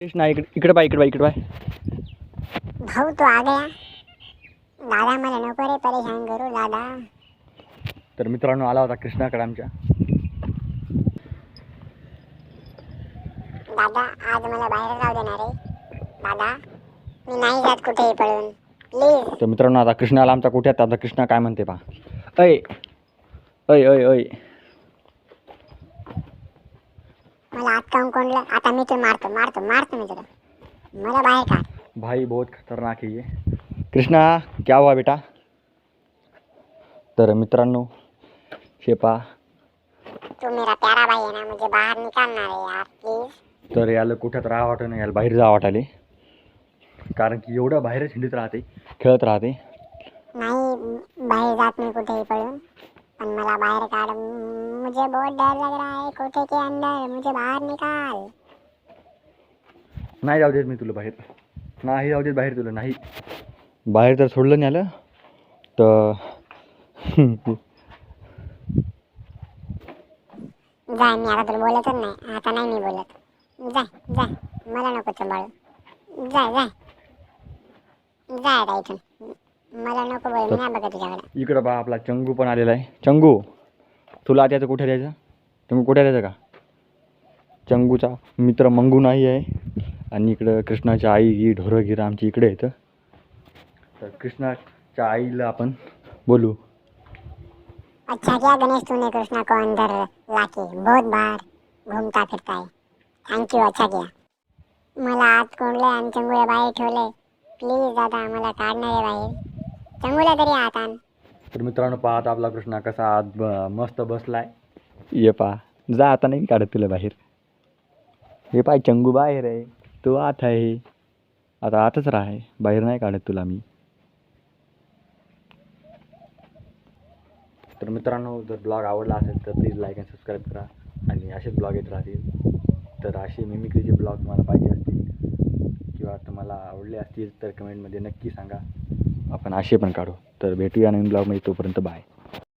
कृष्णा इकडे इकडे बाय इकडे बाय इकडे बाय भाऊ तो आ गया दादा मला नको रे परेशान करू दादा. तर मित्रांनो आला होता कृष्णाकडे आमच्या. दादा आज मला बाहेर जाऊ देणार रे दादा मी नाही जात कुठेही पळून. प्लीज तर मित्रांनो आता कृष्णा आला आमचा कुठ्यात आता कृष्णा काय म्हणते पहा. अय अय अय अय मला काऊन कोणलं? आता मी तुला मारतो मारतो मारतो मी तुला. मला बाहेर काढ. भाई बहुत खतरनाक है ये. कृष्णा क्या हुआ बेटा? तर मित्रांनो शेपा तू मेरा प्यारा भाई है ना मुझे बाहर निकालना रे यार प्लीज तर याला कुठ्यात राहा वाटत नाही याला बाहेर जा वाटाले कारण की एवढं बाहेरच हिंडीत राहते खेळत राहते. नहीं बाहर जात नहीं कुठेही पळून. पण मला बाहेर काढ मुझे बहुत डर लग रहा है कोठे के अंदर? मुझे बाहर निकाल. नाही जाऊ देत मी तुला बाहेर. नाही जाऊ देत बाहेर तुला नाही. बाहेर जर सोडलं नाही आलं तर जाय मी आता तुला बोलतच नाही. आता नाही मी बोलत. जाय जाय मला नको सांभाळू जाय जाय जाय आता इथून. मला नको बोल मी नाही बघत तुझ्याकडे इकडं बा आपला चंगू पण आलेला आहे. चंगू तुला आता याचं कुठे द्यायचं? चंगू कुठे द्यायचं का? चंगूचा मित्र मंगू नाही आहे. आणि इकडं कृष्णाच्या आई ही ढोरं गिरं आमची इकडे येतं तर कृष्णाच्या आईला आपण बोलू. अच्छा क्या गणेश तूने कृष्णा को अंदर लाके. बहुत बार घूमता फिरता है थँक यू अच्छा किया मला आत कोंडले आणि चंगुला बाहेर ठेवले. प्लीज दादा मला काढणार आहे बाहेर. चांगला तरी आहात तर मित्रांनो पाहत आपला कृष्णा कसा आत ब- मस्त बसलाय. ये पा जा आता नाही काढत तुला बाहेर. हे पाय चंगू बाहेर आहे. तू आत आहे. आता आतच राहाय बाहेर नाही काढत तुला मी. तर मित्रांनो जर ब्लॉग आवडला असेल तर प्लीज लाईक अँड सबस्क्राईब करा. आणि असेच ब्लॉग येत राहतील तर असे मिमिक्रीचे ब्लॉग तुम्हाला पाहिजे असतील किंवा तुम्हाला आवडले असतील तर कमेंटमध्ये नक्की सांगा. आपण असे पण काढू. तर भेटूया नवीन ब्लॉगमध्ये तोपर्यंत बाय.